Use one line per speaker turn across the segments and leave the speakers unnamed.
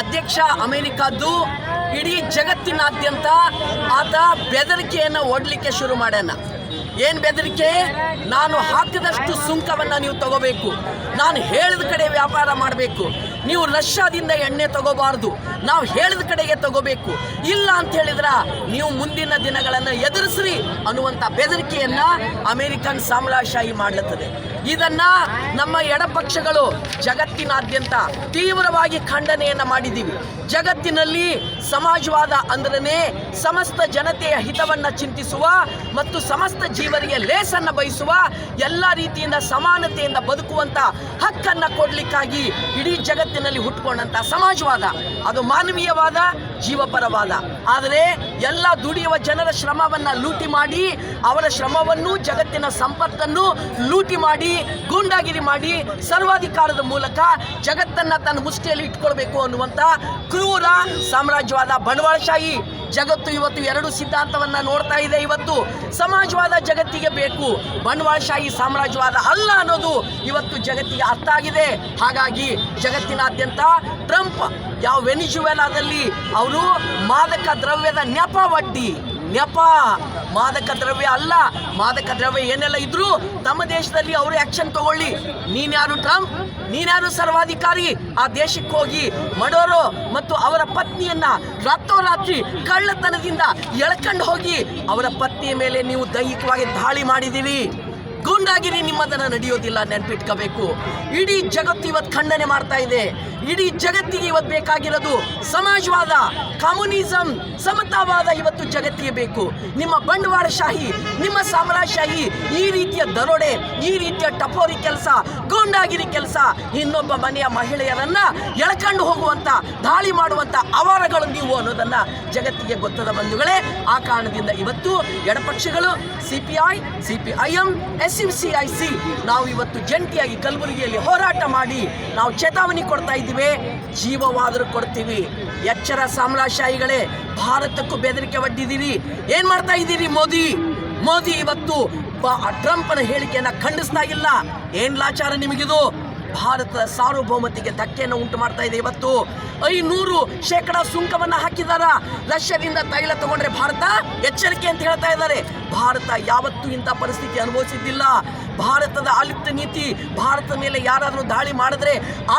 ಅಧ್ಯಕ್ಷ ಅಮೆರಿಕದ್ದು ಇಡೀ ಜಗತ್ತಿನಾದ್ಯಂತ ಆತ ಬೆದರಿಕೆಯನ್ನು ಒಡ್ಲಿಕ್ಕೆ ಶುರು ಮಾಡ್ಯಾನ. ಏನು ಬೆದರಿಕೆ? ನಾನು ಹಾಕಿದಷ್ಟು ಸುಂಕವನ್ನು ನೀವು ತಗೋಬೇಕು. ನಾನು ಹೇಳಿದ ಕಡೆ ವ್ಯಾಪಾರ ಮಾಡಬೇಕು. ನೀವು ರಷ್ಯಾದಿಂದ ಎಣ್ಣೆ ತಗೋಬಾರ್ದು. ನಾವು ಹೇಳಿದ ಕಡೆಗೆ ತಗೋಬೇಕು. ಇಲ್ಲ ಅಂತ ಹೇಳಿದ್ರ ನೀವು ಮುಂದಿನ ದಿನಗಳನ್ನು ಎದುರಿಸ್ರಿ ಅನ್ನುವಂಥ ಬೆದರಿಕೆಯನ್ನು ಅಮೆರಿಕನ್ ಸಾಮ್ರಾಜ್ಯಶಾಹಿ ಮಾಡ್ಲತ್ತದೆ. ಇದನ್ನ ನಮ್ಮ ಎಡಪಕ್ಷಗಳು ಜಗತ್ತಿನಾದ್ಯಂತ ತೀವ್ರವಾಗಿ ಖಂಡನೆಯನ್ನ ಮಾಡಿದ್ದೀವಿ. ಜಗತ್ತಿನಲ್ಲಿ ಸಮಾಜವಾದ ಅಂದ್ರೆ ಸಮಸ್ತ ಜನತೆಯ ಹಿತವನ್ನ ಚಿಂತಿಸುವ ಮತ್ತು ಸಮಸ್ತ ಜೀವರಿಗೆ ಲೇಸನ್ನ ಬಯಸುವ ಎಲ್ಲ ರೀತಿಯಿಂದ ಸಮಾನತೆಯಿಂದ ಬದುಕುವಂತ ಹಕ್ಕನ್ನ ಕೊಡ್ಲಿಕ್ಕಾಗಿ ಇಡೀ ಜಗತ್ತಿನಲ್ಲಿ ಹುಟ್ಟುಕೊಂಡಂತ ಸಮಾಜವಾದ, ಅದು ಮಾನವೀಯವಾದ ಜೀವಪರವಾದ. ಆದರೆ ಎಲ್ಲ ದುಡಿಯುವ ಜನರ ಶ್ರಮವನ್ನು ಲೂಟಿ ಮಾಡಿ, ಅವರ ಶ್ರಮವನ್ನು ಜಗತ್ತಿನ ಸಂಪತ್ತನ್ನು ಲೂಟಿ ಮಾಡಿ, ಗೂಂಡಾಗಿರಿ ಮಾಡಿ ಸರ್ವಾಧಿಕಾರದ ಮೂಲಕ ಜಗತ್ತನ್ನು ತನ್ನ ಮುಷ್ಟಿಯಲ್ಲಿ ಇಟ್ಕೊಳ್ಬೇಕು ಅನ್ನುವಂಥ ಕ್ರೂರ ಸಾಮ್ರಾಜ್ಯವಾದ ಬಂಡವಾಳಶಾಹಿ ಜಗತ್ತು ಇವತ್ತು ಎರಡು ಸಿದ್ಧಾಂತವನ್ನ ನೋಡ್ತಾ ಇದೆ. ಇವತ್ತು ಸಮಾಜವಾದ ಜಗತ್ತಿಗೆ ಬೇಕು. ಬಂಡವಾಳಶಾಹಿ ಸಾಮ್ರಾಜ್ಯವಾದ ಅಲ್ಲ ಅನ್ನೋದು ಇವತ್ತು ಜಗತ್ತಿಗೆ ಅರ್ಥ ಆಗಿದೆ. ಹಾಗಾಗಿ ಜಗತ್ತಿನಾದ್ಯಂತ ಟ್ರಂಪ್ ಯಾವ ವೆನಿಜುವೆಲಾದಲ್ಲಿ ಅವರು ಮಾದಕ ದ್ರವ್ಯದ ನೆಪ ಒಡ್ಡಿ ನೆಪ, ಮಾದಕ ದ್ರವ್ಯ ಅಲ್ಲ. ಮಾದಕ ದ್ರವ್ಯ ಏನೆಲ್ಲ ಇದ್ರು ತಮ್ಮ ದೇಶದಲ್ಲಿ ಅವರು ಆಕ್ಷನ್ ತಗೊಳ್ಳಿ. ನೀನ್ಯಾರು ಟ್ರಂಪ್, ನೀನ್ಯಾರು ಸರ್ವಾಧಿಕಾರಿ, ಆ ದೇಶಕ್ಕೆ ಹೋಗಿ ಮಡೋರು ಮತ್ತು ಅವರ ಪತ್ನಿಯನ್ನ ರಾತ್ರೋರಾತ್ರಿ ಕಳ್ಳತನದಿಂದ ಎಳ್ಕೊಂಡು ಹೋಗಿ ಅವರ ಪತ್ನಿಯ ಮೇಲೆ ನೀವು ದೈಹಿಕವಾಗಿ ದಾಳಿ ಮಾಡಿದ್ದೀರಿ. ಗೂಂಡಾಗಿರಿ, ನಿಮ್ಮದನ್ನ ನಡೆಯೋದಿಲ್ಲ ನೆನ್ಪಿಟ್ಕೋಬೇಕು. ಇಡೀ ಜಗತ್ತು ಇವತ್ತು ಖಂಡನೆ ಮಾಡ್ತಾ ಇದೆ. ಇಡೀ ಜಗತ್ತಿಗೆ ಇವತ್ತು ಬೇಕಾಗಿರೋದು ಸಮಾಜವಾದ, ಕಮ್ಯುನಿಸಂ, ಸಮತಾವಾದ ಇವತ್ತು ಜಗತ್ತಿಗೆ ಬೇಕು. ನಿಮ್ಮ ಬಂಡವಾಳಶಾಹಿ, ನಿಮ್ಮ ಸಾಮ್ರಾಜ್ಯಶಾಹಿ ಈ ರೀತಿಯ ದರೋಡೆ, ಈ ರೀತಿಯ ಟಪೋರಿ ಕೆಲಸ, ಗೂಂಡಾಗಿರಿ ಕೆಲಸ, ಇನ್ನೊಬ್ಬ ಮನೆಯ ಮಹಿಳೆಯರನ್ನ ಎಳ್ಕೊಂಡು ಹೋಗುವಂತ, ದಾಳಿ ಮಾಡುವಂತ ಅವರಗಳು ನೀವು ಅನ್ನೋದನ್ನ ಜಗತ್ತಿಗೆ ಗೊತ್ತದ ಬಂಧುಗಳೇ, ಆ ಕಾರಣದಿಂದ ಇವತ್ತು ಎಡಪಕ್ಷಗಳು CPI P I, C P I M U C I C ನಾವು ಇವತ್ತು ಜಂಟಿಯಾಗಿ ಕಲಬುರಗಿಯಲ್ಲಿ ಹೋರಾಟ ಮಾಡಿ ನಾವು ಚೇತಾವಣಿ ಕೊಡ್ತಾ ಇದ್ದೀವಿ. ಜೀವವಾದರೂ ಕೊಡ್ತೀವಿ. ಎಚ್ಚರ ಸಾಮ್ರಾಶಾಹಿಗಳೇ ಭಾರತಕ್ಕೂ ಬೆದರಿಕೆ ಒಡ್ಡಿದ್ದೀರಿ. ಏನು ಮಾಡ್ತಾ ಇದ್ದೀರಿ ಮೋದಿ? ಮೋದಿ ಇವತ್ತು ಟ್ರಂಪ್ನ ಹೇಳಿಕೆಯನ್ನು ಖಂಡಿಸ್ತಾ ಇಲ್ಲ. ಏನು ಲಾಚಾರ ನಿಮಗಿದು? ಭಾರತದ ಸಾರ್ವಭೌಮತೆಗೆ ಧಕ್ಕೆಯನ್ನು ಉಂಟು ಮಾಡ್ತಾ ಇದೆ ಇವತ್ತು. ಐನೂರು ಶೇಕಡ ಸುಂಕವನ್ನ ಹಾಕಿದಾರ. ರಷ್ಯಾದಿಂದ ತೈಲ ತಗೊಂಡ್ರೆ ಭಾರತ ಎಚ್ಚರಿಕೆ ಅಂತ ಹೇಳ್ತಾ ಇದ್ದಾರೆ. ಭಾರತ ಯಾವತ್ತೂ ಇಂಥ ಪರಿಸ್ಥಿತಿ ಅನುಭವಿಸಿದ್ದಿಲ್ಲ. ಭಾರತದ ಆಯುಕ್ತ ನೀತಿ ಭಾರತ ಮೇಲೆ ಯಾರಾದರೂ ದಾಳಿ ಮಾಡಿದ್ರೆ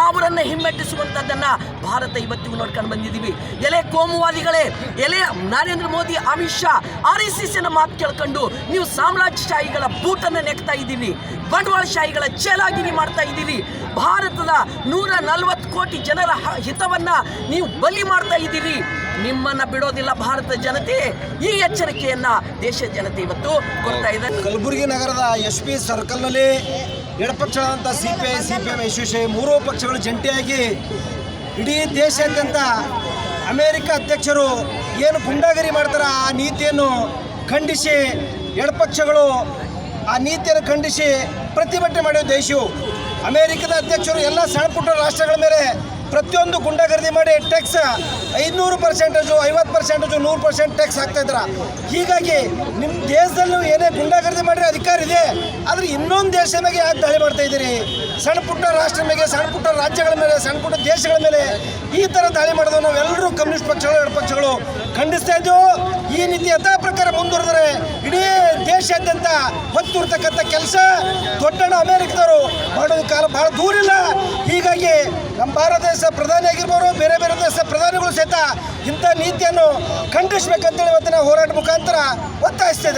ಅವರನ್ನು ಹಿಮ್ಮೆಟ್ಟಿಸುವಂಥದ್ದನ್ನ ಭಾರತ ಇವತ್ತಿಗೂ ನೋಡ್ಕೊಂಡು ಬಂದಿದ್ದೀವಿ. ಎಲೆ ಕೋಮುವಾದಿಗಳೇ, ಎಲೆ Narendra Modi, Amit Shah, R S S ಮಾತು ಕೇಳ್ಕೊಂಡು ನೀವು ಸಾಮ್ರಾಜ್ಯಶಾಹಿಗಳ ಬೂಟನ್ನು ನೆಕ್ತಾ ಇದ್ದೀವಿ. ಬಂಡವಾಳಶಾಹಿಗಳ ಚೇಲಾಗಿರಿ ಮಾಡ್ತಾ ಇದ್ದೀವಿ. ಭಾರತದ ನೂರ ನಲವತ್ತು ಕೋಟಿ ಜನರ ಹಿತವನ್ನು ನೀವು ಬಲಿ ಮಾಡ್ತಾ ಇದ್ದೀರಿ ನಿಮ್ಮನ್ನ ಬಿಡೋದಿಲ್ಲ ಭಾರತ ಜನತೆ. ಈ ಎಚ್ಚರಿಕೆಯನ್ನ ದೇಶದ ಜನತೆ ಇವತ್ತು ಕೊಡ್ತಾ ಇದೆ.
ಕಲಬುರಗಿ ನಗರದ ಎಸ್ ಪಿ ಸರ್ಕಲ್ನಲ್ಲಿ ಎಡಪಕ್ಷಗಳಾದಂಥ C P I C P M S ಮೂರೂ ಪಕ್ಷಗಳು ಜಂಟಿಯಾಗಿ ಇಡೀ ದೇಶಾದ್ಯಂತ ಅಮೇರಿಕ ಅಧ್ಯಕ್ಷರು ಏನು ಗುಂಡಾಗಿರಿ ಮಾಡ್ತಾರೆ ಆ ನೀತಿಯನ್ನು ಖಂಡಿಸಿ ಎಡಪಕ್ಷಗಳು ಆ ನೀತಿಯನ್ನು ಖಂಡಿಸಿ ಪ್ರತಿಭಟನೆ ಮಾಡಿದ ದೇಶವು. ಅಮೇರಿಕದ ಅಧ್ಯಕ್ಷರು ಎಲ್ಲ ಸಣ್ಣ ಪುಟ್ಟ ರಾಷ್ಟ್ರಗಳ ಮೇಲೆ ಪ್ರತಿಯೊಂದು ಗುಂಡಾಗರ್ದಿ ಮಾಡಿ ಟ್ಯಾಕ್ಸ್ ಐದುನೂರು ಪರ್ಸೆಂಟೇಜು ಐವತ್ತು ಪರ್ಸೆಂಟೇಜು ನೂರು ಪರ್ಸೆಂಟ್ ಟ್ಯಾಕ್ಸ್ ಹಾಕ್ತಾ ಇದ್ರ ಹೀಗಾಗಿ ನಿಮ್ಮ ದೇಶದಲ್ಲೂ ಏನೇ ಗುಂಡಾಗರ್ದಿ ಮಾಡಿದ್ರೆ ಅಧಿಕಾರ ಇದೆ, ಆದರೆ ಇನ್ನೊಂದು ದೇಶದ ಮೇಲೆ ಯಾಕೆ ದಾಳಿ ಮಾಡ್ತಾ ಇದ್ದೀರಿ? ಸಣ್ಣ ಪುಟ್ಟ ರಾಷ್ಟ್ರ ಮೇಲೆ, ಸಣ್ಣ ಪುಟ್ಟ ರಾಜ್ಯಗಳ ಮೇಲೆ, ಸಣ್ಣ ಪುಟ್ಟ ದೇಶಗಳ ಮೇಲೆ ಈ ಥರ ದಾಳಿ ಮಾಡೋದು ನಾವೆಲ್ಲರೂ ಕಮ್ಯುನಿಸ್ಟ್ ಪಕ್ಷಗಳು, ಎರಡು ಪಕ್ಷಗಳು ಖಂಡಿಸ್ತಾ ಇದ್ದೀವಿ? ಈ ನೀತಿ ಯಥಾ ಪ್ರಕಾರ ಮುಂದುವರೆದರೆ ಇಡೀ ದೇಶಾದ್ಯಂತ ಹೊತ್ತಿರ್ತಕ್ಕಂಥ ಕೆಲಸ ದೊಡ್ಡಣ್ಣ ಅಮೆರಿಕದವರು ಮಾಡೋದು ಕಾಲ ಬಹಳ ದೂರ ಇಲ್ಲ. ಹೀಗಾಗಿ ನಮ್ಮ ಭಾರತ ದೇಶ ಪ್ರಧಾನಿ ಆಗಿರ್ಬೋದು, ಬೇರೆ ಬೇರೆ ದೇಶದ ಪ್ರಧಾನಿಗಳು ಸಹಿತ ಇಂಥ ನೀತಿಯನ್ನು ಖಂಡಿಸ್ಬೇಕಂತೇಳಿ ಇವತ್ತಿನ ಹೋರಾಟ ಮುಖಾಂತರ ಒತ್ತಾಯಿಸ್ತಾ